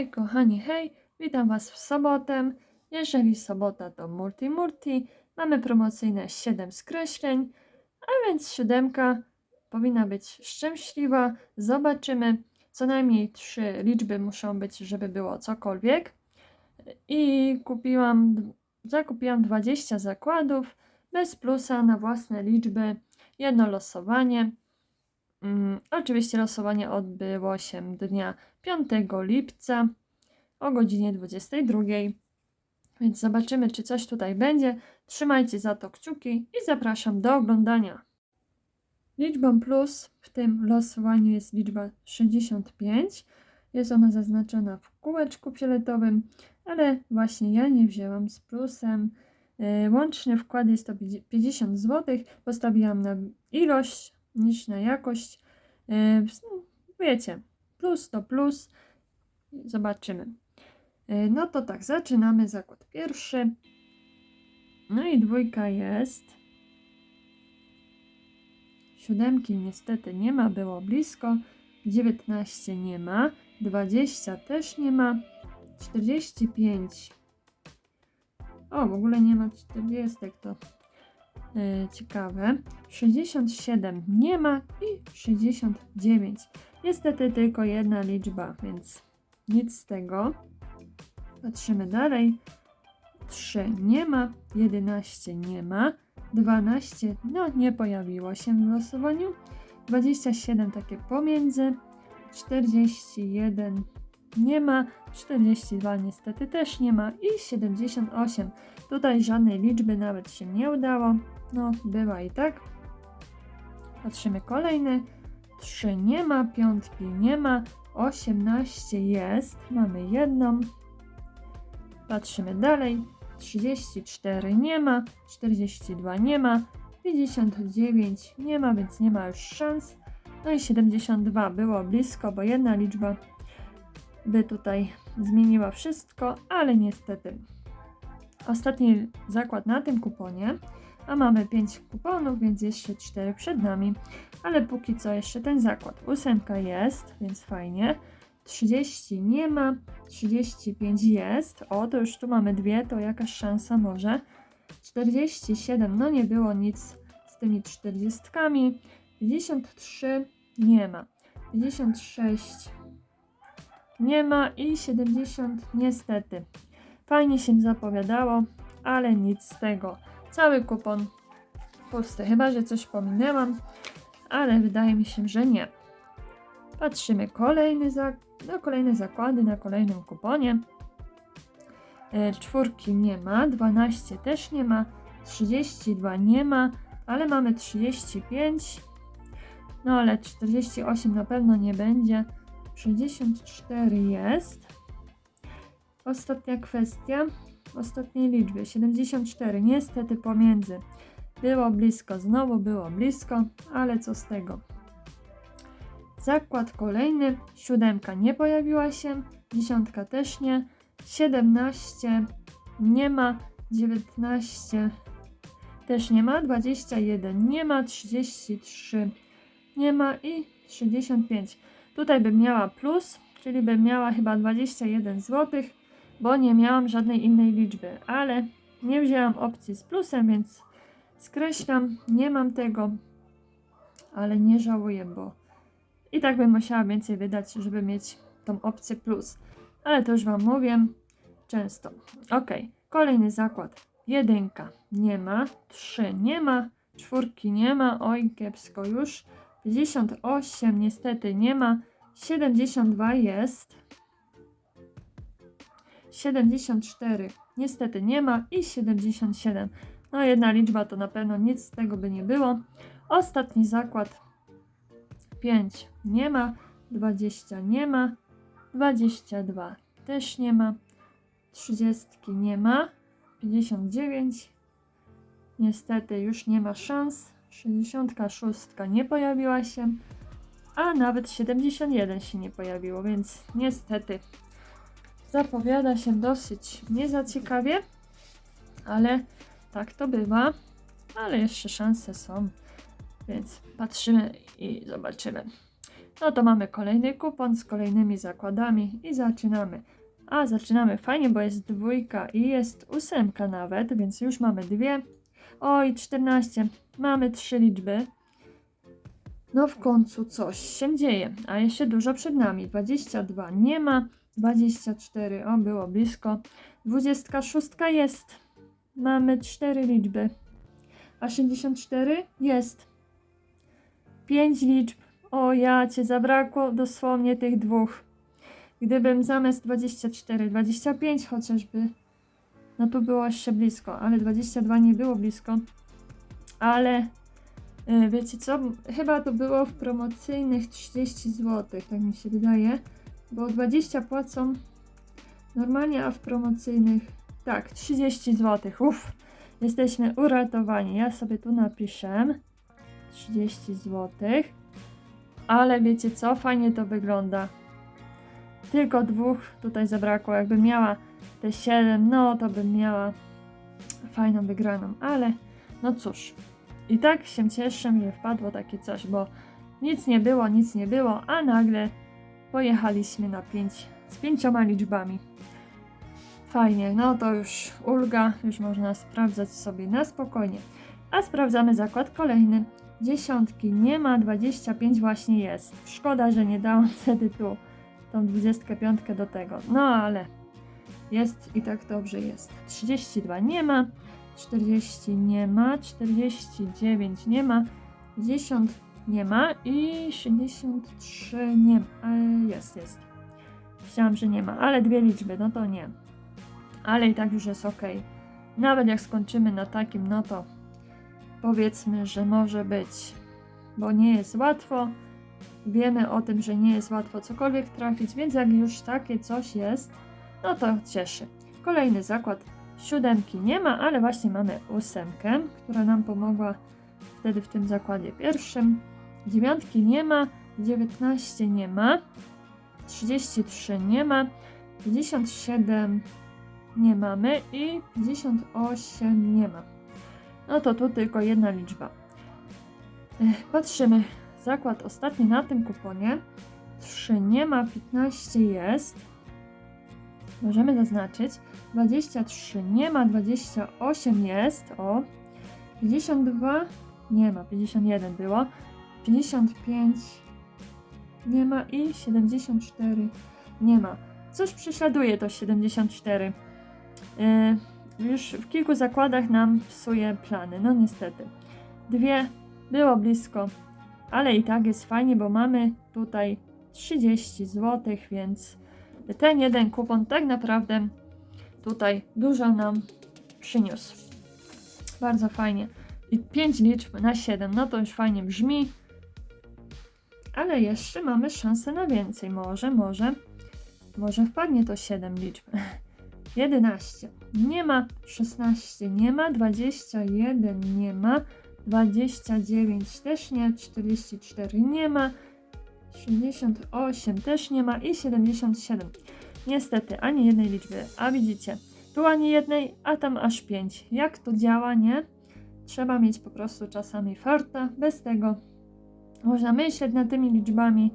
Hej kochani, hej, witam Was w sobotę. Jeżeli sobota to multi multi, mamy promocyjne 7 skreśleń, a więc siódemka powinna być szczęśliwa. Zobaczymy, co najmniej trzy liczby muszą być, żeby było cokolwiek. I kupiłam, zakupiłam 20 zakładów bez plusa na własne liczby, jedno losowanie. Mm, oczywiście losowanie odbyło się dnia 5 lipca o godzinie 22. Więc zobaczymy, czy coś tutaj będzie. Trzymajcie za to kciuki i zapraszam do oglądania. Liczbą plus w tym losowaniu jest liczba 65. Jest ona zaznaczona w kółeczku fioletowym, ale właśnie ja nie wzięłam z plusem. Yy, Łączny wkład jest to 50 zł. Postawiłam na ilość niż na jakość. Yy, Wiecie, plus to plus. Zobaczymy. Yy, No to tak, zaczynamy zakład pierwszy. No i dwójka jest. Siódemki niestety nie ma, było blisko. 19 nie ma. 20 też nie ma. 45. O, w ogóle nie ma 40, to ciekawe. 67 nie ma i 69. Niestety tylko jedna liczba, więc nic z tego. Patrzymy dalej. 3 nie ma, 11 nie ma, 12 no nie pojawiło się w losowaniu, 27 takie pomiędzy, 41 nie ma, 42 niestety też nie ma i 78. Tutaj żadnej liczby nawet się nie udało, no bywa i tak. Patrzymy kolejny, 3 nie ma, piątki nie ma, 18 jest, mamy jedną. Patrzymy dalej. 34 nie ma, 42 nie ma, 59 nie ma, więc nie ma już szans. No i 72 było blisko, bo jedna liczba by tutaj zmieniła wszystko, ale niestety. Ostatni zakład na tym kuponie, a mamy 5 kuponów, więc jeszcze 4 przed nami, ale póki co jeszcze ten zakład. Ósemka jest, więc fajnie. 30 nie ma, 35 jest. O, to już tu mamy dwie, to jakaś szansa może. 47, no nie było nic z tymi 40. 53 nie ma. 56 nie ma i 70 niestety. Fajnie się zapowiadało, ale nic z tego. Cały kupon pusty, chyba że coś pominęłam, ale wydaje mi się, że nie. Patrzymy kolejny na kolejne zakłady na kolejnym kuponie. E, czwórki nie ma, 12 też nie ma, 32 nie ma, ale mamy 35. No ale 48 na pewno nie będzie. 64 jest. Ostatnia kwestia. Ostatniej liczby 74. Niestety pomiędzy. Było blisko, znowu było blisko, ale co z tego? Zakład kolejny, siódemka nie pojawiła się, dziesiątka też nie, 17 nie ma, 19 też nie ma, 21 nie ma, 33 nie ma i 65. Tutaj bym miała plus, czyli bym miała chyba 21 zł, bo nie miałam żadnej innej liczby, ale nie wzięłam opcji z plusem, więc skreślam, nie mam tego, ale nie żałuję, bo i tak bym musiała więcej wydać, żeby mieć tą opcję plus. Ale to już Wam mówię często. Ok, kolejny zakład. Jedynka nie ma, trzy nie ma, czwórki nie ma, oj kiepsko już. 58 niestety nie ma, 72 jest. 74 niestety nie ma i 77. No jedna liczba to na pewno nic z tego by nie było. Ostatni zakład 5 nie ma, 20 nie ma, 22 też nie ma, 30 nie ma, 59 niestety już nie ma szans, 66 nie pojawiła się, a nawet 71 się nie pojawiło, więc niestety zapowiada się dosyć nie za ciekawie, ale tak to bywa, ale jeszcze szanse są. Więc patrzymy i zobaczymy. No to mamy kolejny kupon z kolejnymi zakładami i zaczynamy. A zaczynamy fajnie, bo jest dwójka i jest ósemka nawet, więc już mamy dwie. Oj, 14. Mamy trzy liczby. No w końcu coś się dzieje, a jeszcze dużo przed nami. 22 nie ma, 24, o było blisko. 26 jest. Mamy cztery liczby. A 64 jest. 5 liczb. O ja cię zabrakło dosłownie tych dwóch. Gdybym zamiast 24, 25 chociażby, no tu było jeszcze blisko, ale 22 nie było blisko. Ale y, wiecie co? Chyba to było w promocyjnych 30 zł, tak mi się wydaje, bo 20 płacą normalnie, a w promocyjnych tak, 30 zł. Uff, jesteśmy uratowani. Ja sobie tu napiszę 30 zł. Ale wiecie co? Fajnie to wygląda. Tylko dwóch tutaj zabrakło. Jakbym miała te 7, no to bym miała fajną wygraną. Ale no cóż. I tak się cieszę, że wpadło takie coś, bo nic nie było, nic nie było, a nagle pojechaliśmy na 5 z pięcioma liczbami. Fajnie, no to już ulga, już można sprawdzać sobie na spokojnie. A sprawdzamy zakład kolejny. Dziesiątki nie ma, 25 właśnie jest. Szkoda, że nie dałam wtedy tu tą 25 do tego. No ale jest i tak dobrze jest. 32 nie ma, 40 nie ma, 49 nie ma, 50 nie ma i 63 nie ma. E, Jest, jest. Myślałam, że nie ma, ale dwie liczby, no to nie. Ale i tak już jest ok. Nawet jak skończymy na takim, no to powiedzmy, że może być, bo nie jest łatwo. Wiemy o tym, że nie jest łatwo cokolwiek trafić, więc jak już takie coś jest, no to cieszy. Kolejny zakład siódemki nie ma, ale właśnie mamy ósemkę, która nam pomogła wtedy w tym zakładzie pierwszym. Dziewiątki nie ma, 19 nie ma, 33 nie ma, 57 nie mamy i 58 nie ma. No to tu tylko jedna liczba. Patrzymy. Zakład ostatni na tym kuponie. 3 nie ma, 15 jest. Możemy zaznaczyć. 23 nie ma, 28 jest. O. 52 nie ma, 51 było. 55 nie ma i 74 nie ma. Coś prześladuje to 74. Yy, już w kilku zakładach nam psuje plany, no niestety. Dwie było blisko, ale i tak jest fajnie, bo mamy tutaj 30 zł, więc ten jeden kupon tak naprawdę tutaj dużo nam przyniósł. Bardzo fajnie. I 5 liczb na 7, no to już fajnie brzmi. Ale jeszcze mamy szansę na więcej. Może, może, może wpadnie to 7 liczb. 11 nie ma, 16 nie ma, 21 nie ma, 29 też nie, 44 nie ma, 68 też nie ma i 77. Niestety, ani jednej liczby. A widzicie, tu ani jednej, a tam aż 5. Jak to działa, nie? Trzeba mieć po prostu czasami farta. Bez tego można myśleć nad tymi liczbami,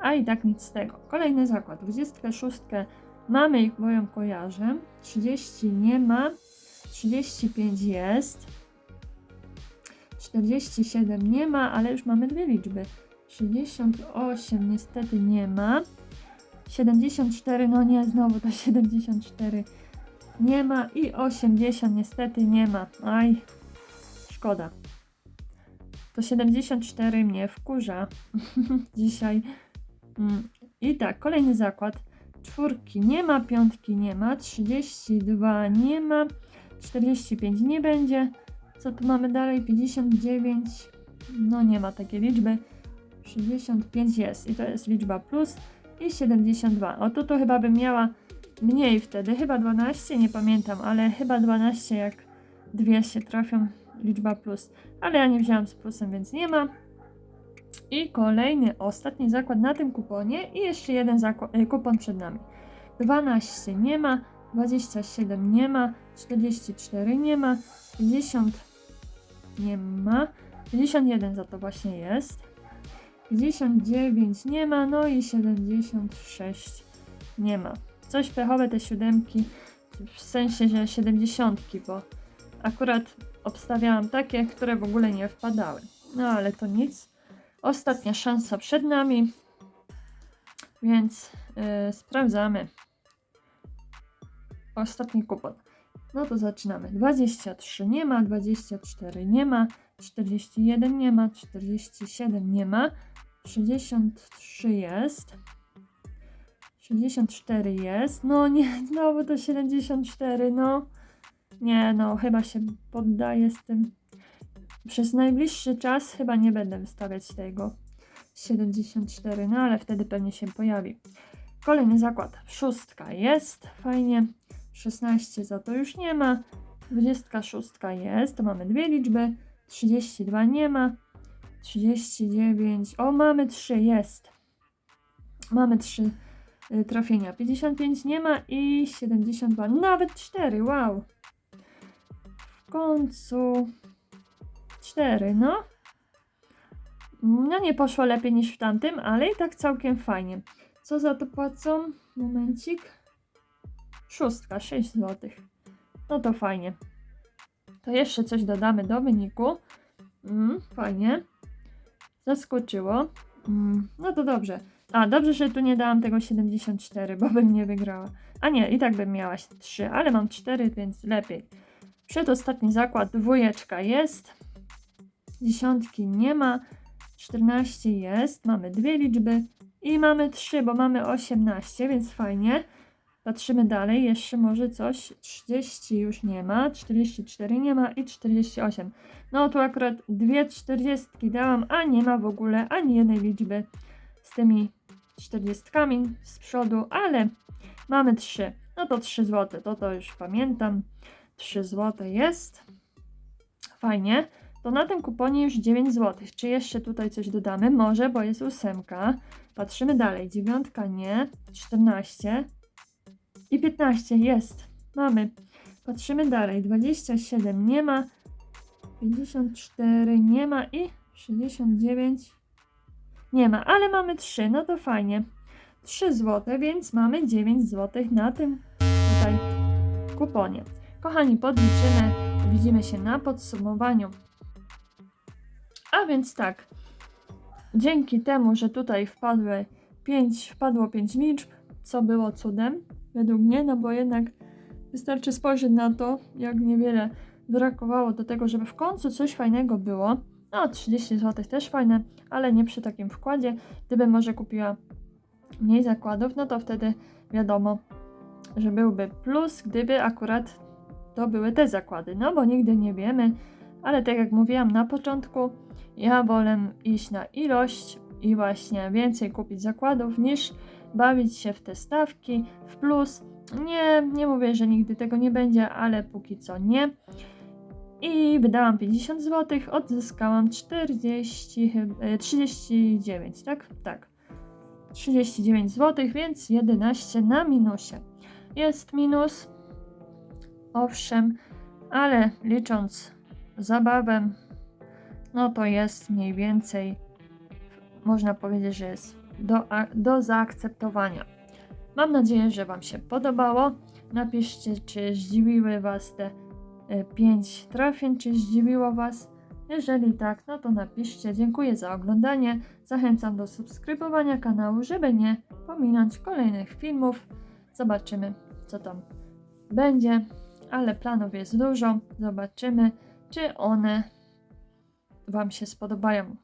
a i tak nic z tego. Kolejny zakład, 26 mamy ich, bo ją kojarzę. 30 nie ma, 35 jest, 47 nie ma, ale już mamy dwie liczby. 68 niestety nie ma. 74, no nie, znowu to 74 nie ma i 80 niestety nie ma. Aj, szkoda. To 74 mnie wkurza dzisiaj. Mm, I tak, kolejny zakład. Czwórki nie ma, piątki nie ma, 32 nie ma, 45 nie będzie. Co tu mamy dalej? 59. No nie ma takiej liczby. 65 jest i to jest liczba plus i 72. O tu to chyba bym miała mniej wtedy, chyba 12, nie pamiętam, ale chyba 12 jak dwie się trafią, liczba plus. Ale ja nie wzięłam z plusem, więc nie ma. I kolejny, ostatni zakład na tym kuponie i jeszcze jeden e, kupon przed nami. 12 nie ma, 27 nie ma, 44 nie ma, 50 nie ma, 51 za to właśnie jest. 59 nie ma, no i 76 nie ma. Coś pechowe te siódemki, w sensie, że 70, bo akurat obstawiałam takie, które w ogóle nie wpadały. No ale to nic. Ostatnia szansa przed nami, więc yy, sprawdzamy. Ostatni kupon. No to zaczynamy. 23 nie ma, 24 nie ma, 41 nie ma, 47 nie ma, 63 jest, 64 jest, no nie, znowu to 74, no. Nie, no chyba się poddaję z tym. Przez najbliższy czas chyba nie będę wystawiać tego 74, no ale wtedy pewnie się pojawi. Kolejny zakład, szóstka jest, fajnie, 16 za to już nie ma, 26 jest, to mamy dwie liczby, 32 nie ma, 39, o mamy 3, jest. Mamy 3 y, trafienia, 55 nie ma i 72, nawet 4, wow. W końcu 4, no. No nie poszło lepiej niż w tamtym, ale i tak całkiem fajnie. Co za to płacą? Momencik. Szóstka, 6 zł. No to fajnie. To jeszcze coś dodamy do wyniku. Mm, fajnie. Zaskoczyło. Mm, no to dobrze. A, dobrze, że tu nie dałam tego 74, bo bym nie wygrała. A nie, i tak bym miała 3, ale mam 4, więc lepiej. Przedostatni zakład, dwójeczka jest. Dziesiątki nie ma. 14 jest. Mamy dwie liczby. I mamy 3, bo mamy 18, więc fajnie. Patrzymy dalej, jeszcze może coś. 30 już nie ma, 44 nie ma i 48. No tu akurat dwie 40 dałam, a nie ma w ogóle ani jednej liczby z tymi 40 z przodu, ale mamy 3. No to 3 zł, to to już pamiętam. 3 zł jest. Fajnie. To na tym kuponie już 9 zł. Czy jeszcze tutaj coś dodamy? Może, bo jest ósemka. Patrzymy dalej. Dziewiątka nie. 14. I 15 jest. Mamy. Patrzymy dalej. 27 nie ma. 54 nie ma i 69 nie ma, ale mamy 3, no to fajnie. 3 zł, więc mamy 9 zł na tym tutaj kuponie. Kochani, podliczymy. Widzimy się na podsumowaniu. A więc tak. Dzięki temu, że tutaj wpadły 5, wpadło 5 liczb, co było cudem, według mnie, no bo jednak wystarczy spojrzeć na to, jak niewiele brakowało do tego, żeby w końcu coś fajnego było. No, 30 zł też fajne, ale nie przy takim wkładzie. Gdybym może kupiła mniej zakładów, no to wtedy wiadomo, że byłby plus, gdyby akurat to były te zakłady. No bo nigdy nie wiemy, ale tak jak mówiłam na początku, ja wolę iść na ilość i właśnie więcej kupić zakładów niż bawić się w te stawki, w plus. Nie, nie mówię, że nigdy tego nie będzie, ale póki co nie. I wydałam 50 zł, odzyskałam 40, chyba- e, 39, tak? Tak. 39 zł, więc 11 na minusie. Jest minus, owszem, ale licząc zabawę, no to jest mniej więcej, można powiedzieć, że jest do, do zaakceptowania. Mam nadzieję, że Wam się podobało. Napiszcie, czy zdziwiły Was te 5 trafień, czy zdziwiło Was? Jeżeli tak, no to napiszcie. Dziękuję za oglądanie. Zachęcam do subskrybowania kanału, żeby nie pominąć kolejnych filmów. Zobaczymy, co tam będzie, ale planów jest dużo. Zobaczymy, czy one Wam się spodobają.